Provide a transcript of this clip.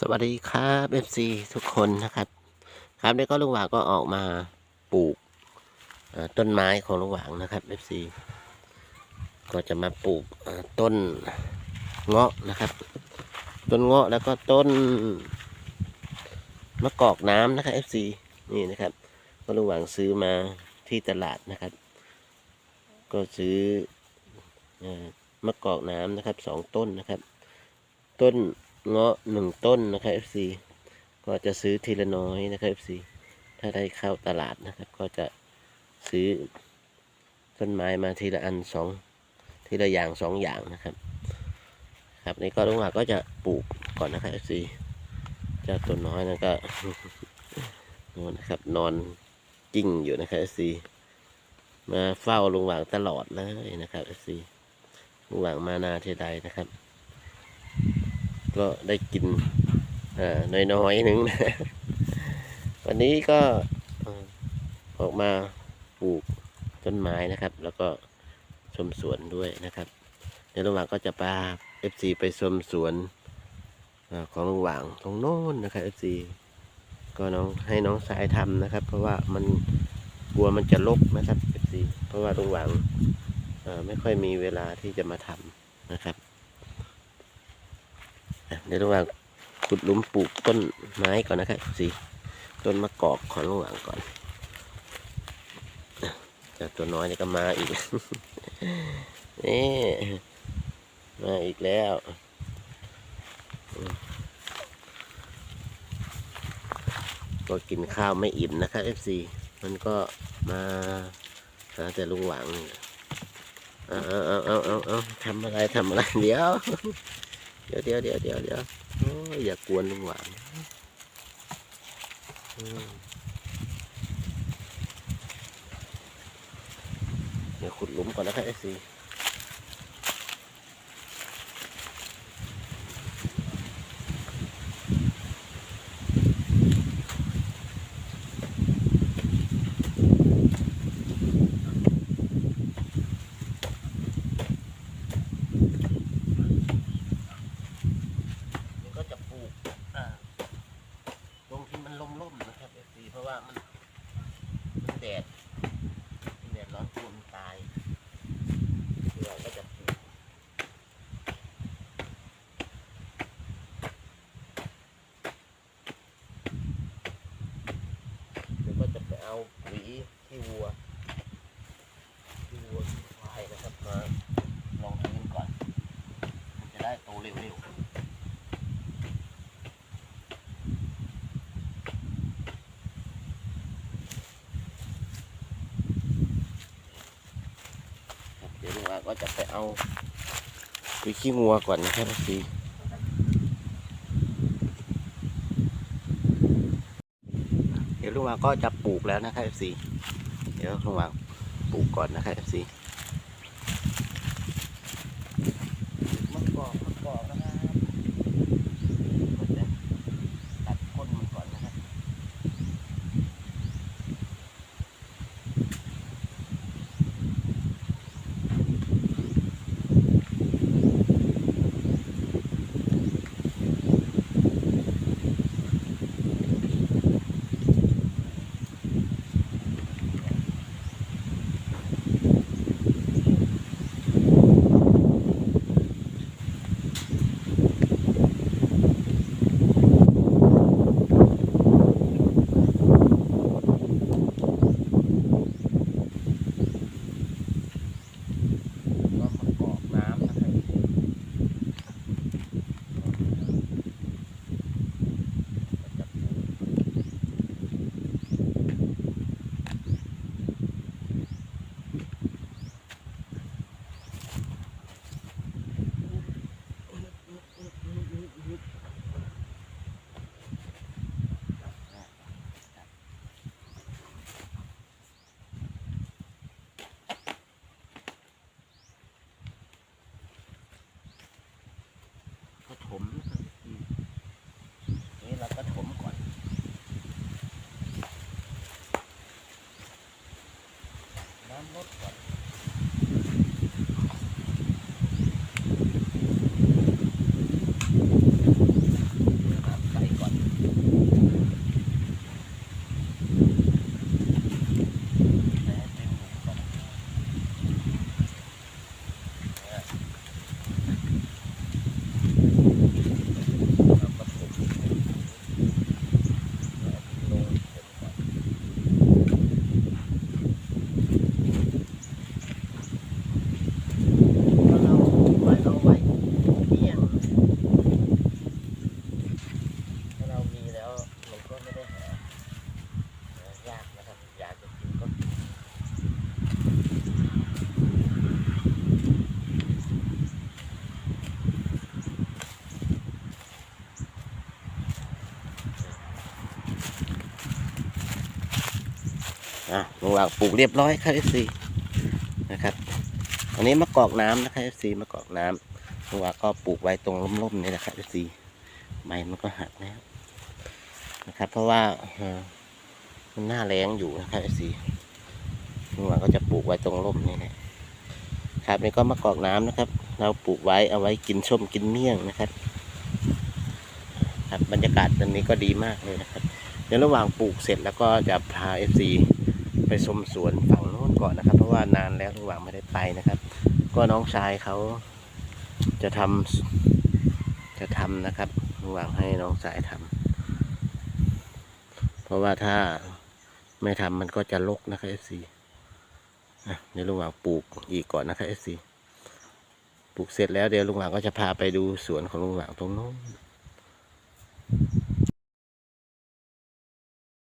สวัสดีครับเอฟซีทุกคนนะครับ ครับแล้วก็ลุงหวางก็ออกมาปลูกต้นไม้ของลุงหวางนะครับเอฟซีก็จะมาปลูกต้นเงาะนะครับ ต้นเงาะแล้วก็ต้นมะกอกน้ำนะครับเอฟซีนี่นะครับ ก็ลุงหวางซื้อมาที่ตลาดนะครับ ก็ซื้อเอ่อมะกอกน้ำนะครับสองต้นนะครับ ต้น เงาะหนึ่งต้นนะครับ FC ก็จะซื้อทีละน้อยนะครับ FC ถ้าได้เข้าตลาดนะครับ ก็จะซื้อต้นไม้มาทีละอันสองทีละอย่างสองอย่างนะครับ ครับนี่ก็ลุงหวาก็จะปลูกก่อนนะครับ FC เจ้าตัวน้อยนะก็นอนนะครับ นอนกิ้งอยู่นะครับ FC มาเฝ้าลุงหวางตลอดเลยนะครับ FC ลุงหวางมานาเทใดนะครับ ก็ได้กินน้อยๆหนึ่งนะวันนี้ก็ออกมาปลูกต้นไม้นะครับ แล้วก็ชมสวนด้วยนะครับในระหว่างก็จะพา FC ไปชมสวนอของลุงหว่างตรงโน้นนะครับ FC ก็น้องให้น้องสายทำนะครับ เพราะว่ามันกลัวมันจะลกนะครับ FC เพราะว่าลุงหว่างไม่ค่อยมีเวลาที่จะมาทำนะครับ อะเดี๋ยวระหว่างขุดหลุมปลูกต้นไม้ก่อนนะครับสิต้นมะกอกของระหว่างก่อนอะเจ้าตัวน้อยนี่ก็มาอีกนี่มาอีกแล้วก็กินข้าวไม่อิ่มนะครับ FC มันก็มาหาแต่ลุงหวังเอาเอาเอาเอาเอาเอาทำอะไรทำอะไรเดี๋ยว เดี๋ยวเดี๋ยวเดี๋ยวเดี๋ยวเดี๋ยวอย่ากวนลุงหวานเดี๋ยวขุดหลุมก่อนนะครับเอซีก็จะปลูกอ่าตรงที่มันล่มๆนะครับเอซีเพราะ ว่ามันมันแดดมันแดดร้อนกลัวมันตายเราก็จะปลูกเดี๋ยวก็จะไปเอาหวีที่วัว ที่วัวที่ควายนะครับมาลองพื้นก่อน มันจะได้โตเร็วๆครับเดี๋ย วลุงอาก็จะไปเอาไปขี้งัวก่อนนะครับพี่เดี๋ยวลุงมาก็จะปลูกแล้วนะครับพี่เดี๋ยวลุงมาปลูกก่อนนะครับพี่ อะลงหว่างปลูกเรียบร้อยครับเอฟซีนะครับ อันนี้มะกอกน้ำนะครับเอฟซีมะกอกน้ำลุงหว่างก็ปลูกไว้ตรงร่มๆนี่นะครับเอฟซีใบมันก็หักแล้วนะครับ เพราะว่ามันหน้าแรงอยู่นะครับเอฟซีลงหว่างก็จะปลูกไว้ตรงร่มนี่แหละครับนี่ก็มะกอกน้ำนะครับ เราปลูกไว้เอาไว้กินส้มกินเมี่ยงนะครับ ครับบรรยากาศตอนนี้ก็ดีมากเลยนะครับเดี๋ยวระหว่างปลูกเสร็จแล้วก็จะพาเอฟซี ไปชมสวนฝั่งโน้นก่อนนะครับ เพราะว่านานแล้วระหว่างไม่ได้ไปนะครับ ก็น้องชายเขาจะทำจะทำนะครับระหว่างให้น้องชายทำเพราะว่าถ้าไม่ทำมันก็จะรกนะครับเอฟซีเดี๋ยวระหว่างปลูกอีกก่อนนะครับเอฟซีปลูกเสร็จแล้วเดี๋ยวลุงหว่างก็จะพาไปดูสวนของลุงหว่างตรงโน้น